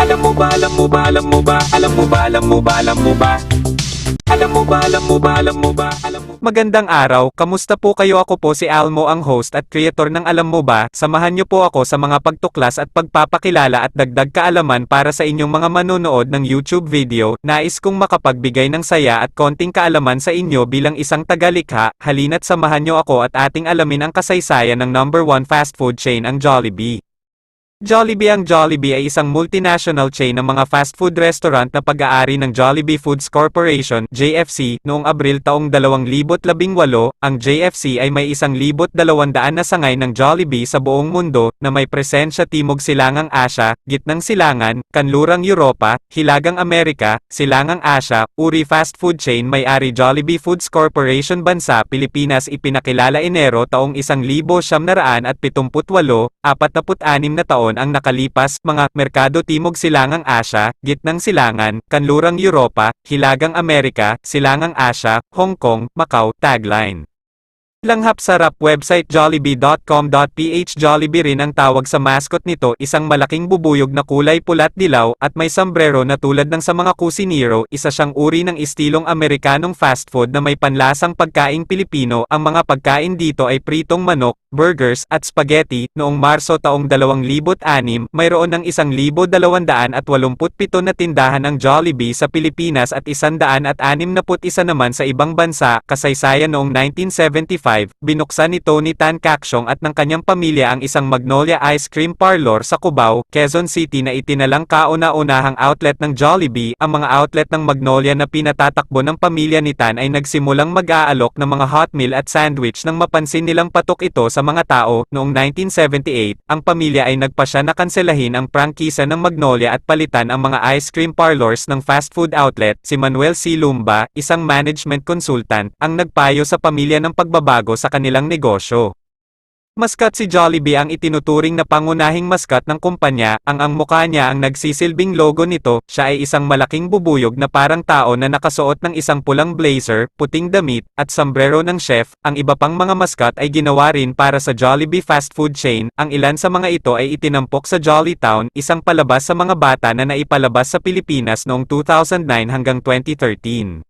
Alam mo ba, alam mo ba, alam mo ba, alam mo ba, alam mo ba, alam mo ba? Alam mo ba, alam mo ba, alam mo ba, alam mo Magandang araw, kamusta po kayo? Ako po si Almo ang host at creator ng Alam Mo Ba, samahan niyo po ako sa mga pagtuklas at pagpapakilala at dagdag kaalaman para sa inyong mga manonood ng YouTube video, nais kong makapagbigay ng saya at konting kaalaman sa inyo bilang isang tagalikha, halina't samahan niyo ako at ating alamin ang kasaysayan ng number one fast food chain ang Jollibee. Jollibee Ang Jollibee ay isang multinational chain ng mga fast food restaurant na pag-aari ng Jollibee Foods Corporation JFC noong Abril taong 2018. Ang JFC ay may 1,200 na sangay ng Jollibee sa buong mundo na may presensya Timog Silangang Asya, Gitnang Silangan, Kanlurang Europa, Hilagang Amerika, Silangang Asya, Uri Fast Food Chain may-ari Jollibee Foods Corporation Bansa Pilipinas ipinakilala Enero taong 1978, 46 na taon ang nakalipas, mga merkado Timog Silangang Asya, Gitnang Silangan, Kanlurang Europa, Hilagang Amerika, Silangang Asya, Hong Kong, Macau, tagline. Langhap sarap website jollibee.com.ph Jollibee rin ang tawag sa mascot nito, isang malaking bubuyog na kulay pulat dilaw at may sombrero na tulad ng sa mga kusinero, isa siyang uri ng istilong Amerikanong fast food na may panlasang pagkaing Pilipino. Ang mga pagkain dito ay pritong manok, burgers at spaghetti. Noong Marso taong 2006, mayroon ng 1,287 na tindahan ang Jollibee sa Pilipinas at 161 naman sa ibang bansa. Kasaysayan noong 1975 binuksan ni Tony Tan Cacciong at ng kanyang pamilya ang isang Magnolia Ice Cream Parlor sa Cubao, Quezon City na itinalang kauna-unahang outlet ng Jollibee. Ang mga outlet ng Magnolia na pinatatakbo ng pamilya ni Tan ay nagsimulang mag-aalok ng mga hot meal at sandwich nang mapansin nilang patok ito sa mga tao. Noong 1978, ang pamilya ay nagpasya na kanselahin ang prangkisa ng Magnolia at palitan ang mga ice cream parlors ng fast food outlet. Si Manuel C. Lumba, isang management consultant, ang nagpayo sa pamilya ng pagbabago sa kanilang negosyo. Maskat si Jollibee ang itinuturing na pangunahing maskat ng kumpanya, ang ang mukha niya ang nagsisilbing logo nito, siya ay isang malaking bubuyog na parang tao na nakasuot ng isang pulang blazer, puting damit, at sombrero ng chef, ang iba pang mga maskat ay ginawa rin para sa Jollibee fast food chain, ang ilan sa mga ito ay itinampok sa Jollytown, isang palabas sa mga bata na naipalabas sa Pilipinas noong 2009 hanggang 2013.